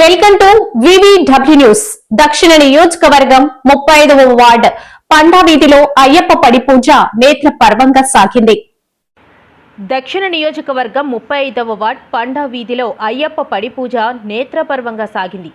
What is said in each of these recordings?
Welcome to VVW news దక్షిణ నియోజకవర్గం ముప్పై ఐదవ వార్డ్ పండా వీధిలో అయ్యప్ప పడి పూజ నేత్ర పర్వంగా సాగింది. దక్షిణ నియోజకవర్గం ముప్పై ఐదవ వార్డ్ పండా వీధిలో అయ్యప్ప పడి పూజ నేత్రపర్వంగా సాగింది.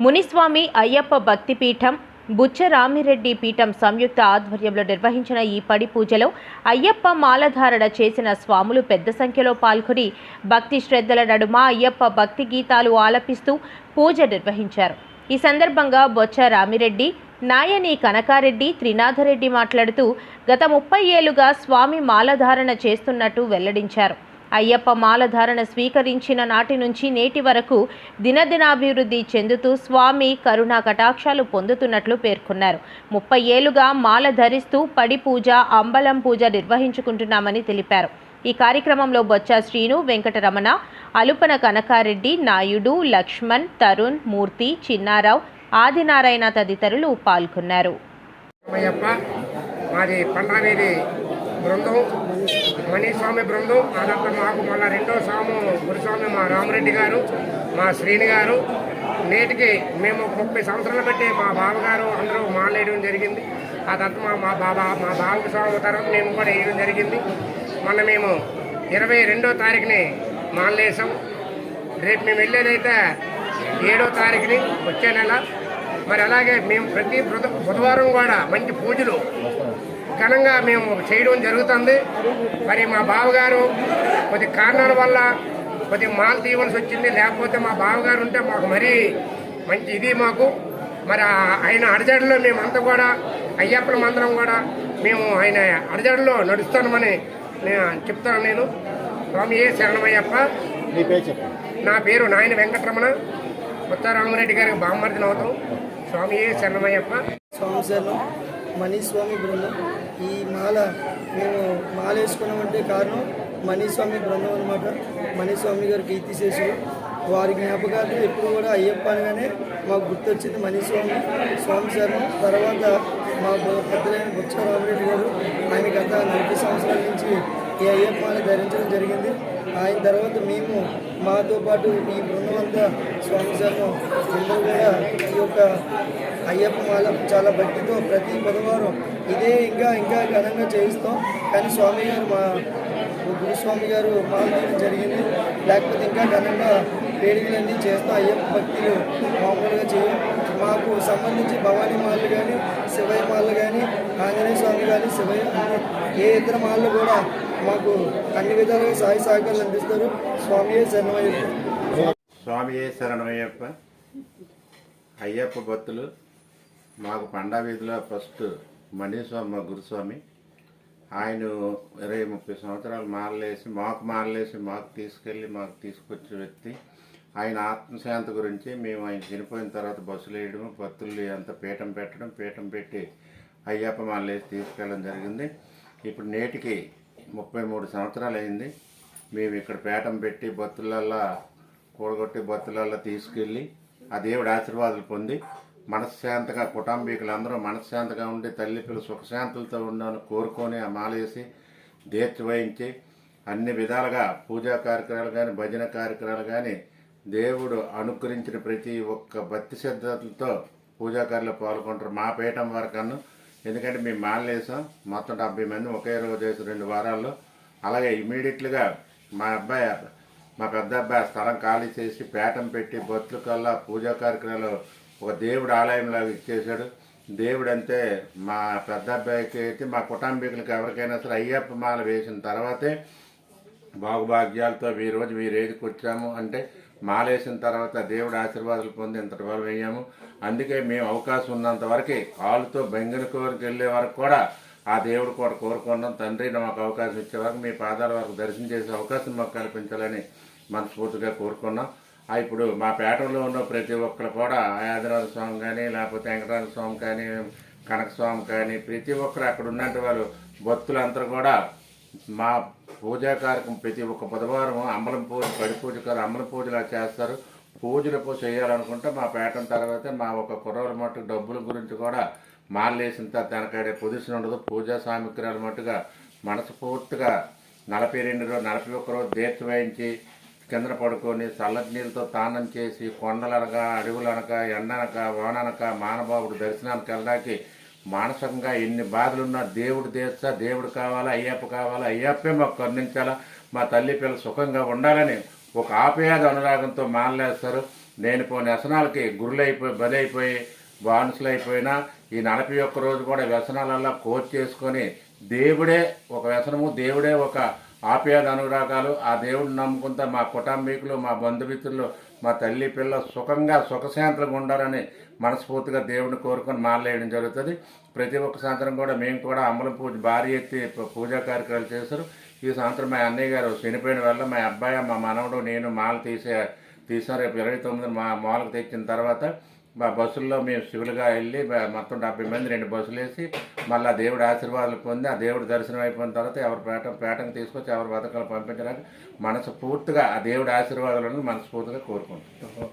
మునిస్వామి అయ్యప్ప భక్తిపీఠం బుచ్చ రామిరెడ్డి పీఠం సంయుక్త ఆధ్వర్యంలో నిర్వహించిన ఈ పడి పూజలో అయ్యప్ప మాలధారణ చేసిన స్వాములు పెద్ద సంఖ్యలో పాల్గొని భక్తి శ్రద్ధల నడుమ అయ్యప్ప భక్తి గీతాలు ఆలపిస్తూ పూజ నిర్వహించారు. ఈ సందర్భంగా బొచ్చ రామిరెడ్డి నాయని కనకారెడ్డి త్రినాథరెడ్డి మాట్లాడుతూ గత ముప్పై ఏళ్ళుగా స్వామి మాలధారణ చేస్తున్నట్టు వెల్లడించారు. అయ్యప్ప మాలధారణ స్వీకరించిన నాటి నుంచి నేటి వరకు దినదినాభివృద్ధి చెందుతూ స్వామి కరుణా కటాక్షాలు పొందుతున్నట్లు పేర్కొన్నారు. ముప్పై ఏళ్ళుగా మాల ధరిస్తూ పడి పూజ అంబలం పూజ నిర్వహించుకుంటున్నామని తెలిపారు. ఈ కార్యక్రమంలో బొచ్చా శ్రీను వెంకటరమణ అలుపన కనకారెడ్డి నాయుడు లక్ష్మణ్ తరుణ్ మూర్తి చిన్నారావు ఆదినారాయణ తదితరులు పాల్గొన్నారు. మాది పండ్రావేది బృందం మణిస్వామి బృందం ఆ తర్వాత మాకు మొన్న రెండో స్వామి గురుస్వామి మా రామరెడ్డి గారు మా శ్రీని గారు. నేటికి మేము ముప్పై సంవత్సరాలు బట్టి మా బావగారు అందరూ మాలేయడం జరిగింది. ఆ తర్వాత మా మా బాబా మా బావకు స్వామి తర్వాత మేము కూడా వేయడం జరిగింది. మొన్న మేము ఇరవై రెండో తారీఖుని మాలేసాం రేపు మేము వెళ్ళేదైతే ఏడో తారీఖుని వచ్చే నెల. మరి అలాగే మేము ప్రతి బుధవారం కూడా మంచి పూజలు ఘనంగా మేము చేయడం జరుగుతుంది. మరి మా బావగారు కొద్ది కారణాల వల్ల కొద్ది మాల్ తీయవలసి వచ్చింది. లేకపోతే మా బావగారు ఉంటే మాకు మరీ మంచి ఇది మాకు. మరి ఆయన అడజడలో మేమంతా కూడా అయ్యప్పల మందరం కూడా మేము ఆయన అడజడలో నడుస్తామని నేను చెప్తాను నేను. స్వామి ఏ శరణమయ్యప్ప? నీ పేరు చెప్పండి నా పేరు నాయన వెంకటరమణ. ముత్తారామరెడ్డి గారికి బామ్మర్దిన అవుతాం. స్వామి ఏ శరణమయ్యప్ప? సంవత్సరం మనీస్వామి బృందం. ఈ మాల మేము మాల వేసుకున్నామంటే కారణం మనీస్వామి బృందం అనమాట మనీస్వామి గారు కీర్తిశేషులు వారి జ్ఞాపకాలు ఎప్పుడు కూడా అయ్యప్ప అనగానే మాకు గుర్తొచ్చింది మనీస్వామి స్వామి శరణం. తర్వాత మా పెద్దలైన బుచ్చ రామరెడ్డి గారు ఆయన గత నలభై సంవత్సరాల నుంచి ఈ అయ్యప్ప ధరించడం జరిగింది. ఆయన తర్వాత మేము మాతో పాటు ఈ బృందమంతా స్వామి శరణం అందరూ కూడా ఈ యొక్క అయ్యప్ప మాల చాలా భక్తితో ప్రతి బుధవారం ఇదే ఇంకా ఇంకా ఘనంగా చేయిస్తాం. కానీ స్వామి గారు మా గురుస్వామి గారు మామూలు జరిగింది. లేకపోతే ఇంకా ఘనంగా వేడుకలన్నీ చేస్తాం. అయ్యప్ప భక్తులు మామూలుగా చేయం. మాకు సంబంధించి భవానీ మాలలు కానీ శివయ్య మాలలు కానీ ఆంజనేయ స్వామి కానీ శివయ్య ఏ ఇతర మాలలు కూడా మాకు అన్ని విధాలుగా సహాయ సహకారాలు అందిస్తారు. స్వామి శరణమయ్య స్వామియే శరణమయ్యప్ప. అయ్యప్ప భక్తులు మాకు పండా వీధిలో ఫస్ట్ మణిస్వామి మా గురుస్వామి. ఆయన ఇరవై ముప్పై సంవత్సరాలు మాలలేసి మాకు మాలలేసి మాకు తీసుకెళ్ళి మాకు తీసుకొచ్చే వ్యక్తి. ఆయన ఆత్మశాంతి గురించి మేము ఆయన చనిపోయిన తర్వాత బస్సులు వేయడం భక్తులు అంత పీఠం పెట్టడం పీఠం పెట్టి అయ్యప్ప మాలేసి తీసుకెళ్ళడం జరిగింది. ఇప్పుడు నేటికి ముప్పై మూడు సంవత్సరాలు అయింది మేము ఇక్కడ పేటం పెట్టి భక్తులల్లా కూడగొట్టి భక్తులల్లా తీసుకెళ్ళి ఆ దేవుడి ఆశీర్వాదాలు పొంది మనశ్శాంతిగా కుటుంబీకులందరూ మనశ్శాంతిగా ఉండి తల్లిపిల్లలు సుఖశాంతులతో ఉండాలని కోరుకొని ఆ మాలేసి దీక్ష వహించి అన్ని విధాలుగా పూజా కార్యక్రమాలు కానీ భజన కార్యక్రమాలు కానీ దేవుడు అనుగ్రహించిన ప్రతి ఒక్క భక్తి శ్రద్ధలతో పూజాకారులు పాల్గొంటారు. మా పీఠం వరకన్నా ఎందుకంటే మేము మాలేసాం మొత్తం డెబ్బై మంది ఒకే రోజు వేసి రెండు వారాల్లో. అలాగే ఇమీడియట్లుగా మా అబ్బాయి మా పెద్ద అబ్బాయి స్థలం ఖాళీ చేసి పేటం పెట్టి బొత్తుల కల్లా పూజా కార్యక్రమాలు ఒక దేవుడు ఆలయంలాగా ఇచ్చేశాడు. దేవుడు అంటే మా పెద్ద అబ్బాయికి అయితే మా కుటుంబీకులకి ఎవరికైనా సరే అయ్యప్ప మాల వేసిన తర్వాతే బాగుభాగ్యాలతో ఈ రోజు మీరు ఏదికి వచ్చాము అంటే మాలేసిన తర్వాత దేవుడు ఆశీర్వాదాలు పొంది ఇంతటి వరకు అయ్యాము. అందుకే మేము అవకాశం ఉన్నంత వరకు కాలుతో బెంగన కోరికి వెళ్ళే వరకు కూడా ఆ దేవుడు కూడా కోరుకున్నాం తండ్రి మాకు అవకాశం ఇచ్చే వరకు మీ పాదాల వరకు దర్శనం చేసే అవకాశం మాకు కల్పించాలని మనస్ఫూర్తిగా కోరుకున్నాం. ఆ ఇప్పుడు మా పేటలో ఉన్న ప్రతి ఒక్కరు కూడా ఆదినాథ స్వామి కానీ లేకపోతే వెంకటరాజ స్వామి కానీ కనక స్వామి కానీ ప్రతి ఒక్కరు అక్కడ ఉన్నట్టు వాళ్ళు భక్తులందరూ కూడా మా పూజా కార్యక్రమం ప్రతి ఒక్క బుధవారం అమ్మలం పూజ పడి పూజ కాదు అమ్మల పూజలు చేస్తారు. పూజలు చేయాలనుకుంటే మా పేటం తర్వాత మా ఒక కుర్రల మట్టుకు డబ్బుల గురించి కూడా మాలేసిన తర్వాత దానికాడే పొజిషన్ ఉండదు. పూజా సామగ్రిలు మట్టుగా మనస్ఫూర్తిగా నలభై రెండు రోజు నలభై ఒక్క రోజు దీక్ష వహించి కింద పడుకొని చల్లటి నీళ్ళతో తానం చేసి కొండలనక అడవులనక ఎండనక వాననక మానబాబుడు దర్శనానికి వెళ్ళడానికి మానసికంగా ఎన్ని బాధలున్నా దేవుడు తీర్చా దేవుడు కావాలా అయ్యప్ప కావాలా అయ్యప్పే మాకు కరుణించాలా మా తల్లి పిల్ల సుఖంగా ఉండాలని ఒక ఆపేయాద అనురాగంతో మానలేస్తారు. నేను పోని వ్యసనాలకి గురులైపోయి బలైపోయి బానిసలు అయిపోయినా ఈ నలభై ఒక్క రోజు కూడా వ్యసనాలల్లా కోచ్ చేసుకొని దేవుడే ఒక వ్యసనము దేవుడే ఒక ఆప్యాద అనురాగాలు ఆ దేవుడిని నమ్ముకుంటా మా కుటుంబీకులు మా బంధుమిత్రులు మా తల్లి పిల్ల సుఖంగా సుఖశాంతులుగా ఉండాలని మనస్ఫూర్తిగా దేవుడిని కోరుకొని మాలేయడం జరుగుతుంది. ప్రతి ఒక్క సాయంత్రం కూడా మేము కూడా అమ్మల పూజ భారీ ఎత్తి పూజా కార్యక్రమాలు చేస్తారు ఈ సాయంత్రం మా అన్నయ్య గారు చనిపోయిన వల్ల మా అబ్బాయి మా మనవడు నేను మాల తీసే తీసారు రేపు ఇరవై తొమ్మిది మా మాలకు తెచ్చిన తర్వాత మా బస్సుల్లో మేము శివులుగా వెళ్ళి మొత్తం డెబ్బై మంది రెండు బస్సులు వేసి మళ్ళీ దేవుడి ఆశీర్వాదాలు పొంది ఆ దేవుడి దర్శనం అయిపోయిన తర్వాత ఎవరి పేట పేటను తీసుకొచ్చి ఎవరి బతకాలు పంపించడానికి మనసు పూర్తిగా ఆ దేవుడి ఆశీర్వాదాలను మనస్ఫూర్తిగా కోరుకుంటాం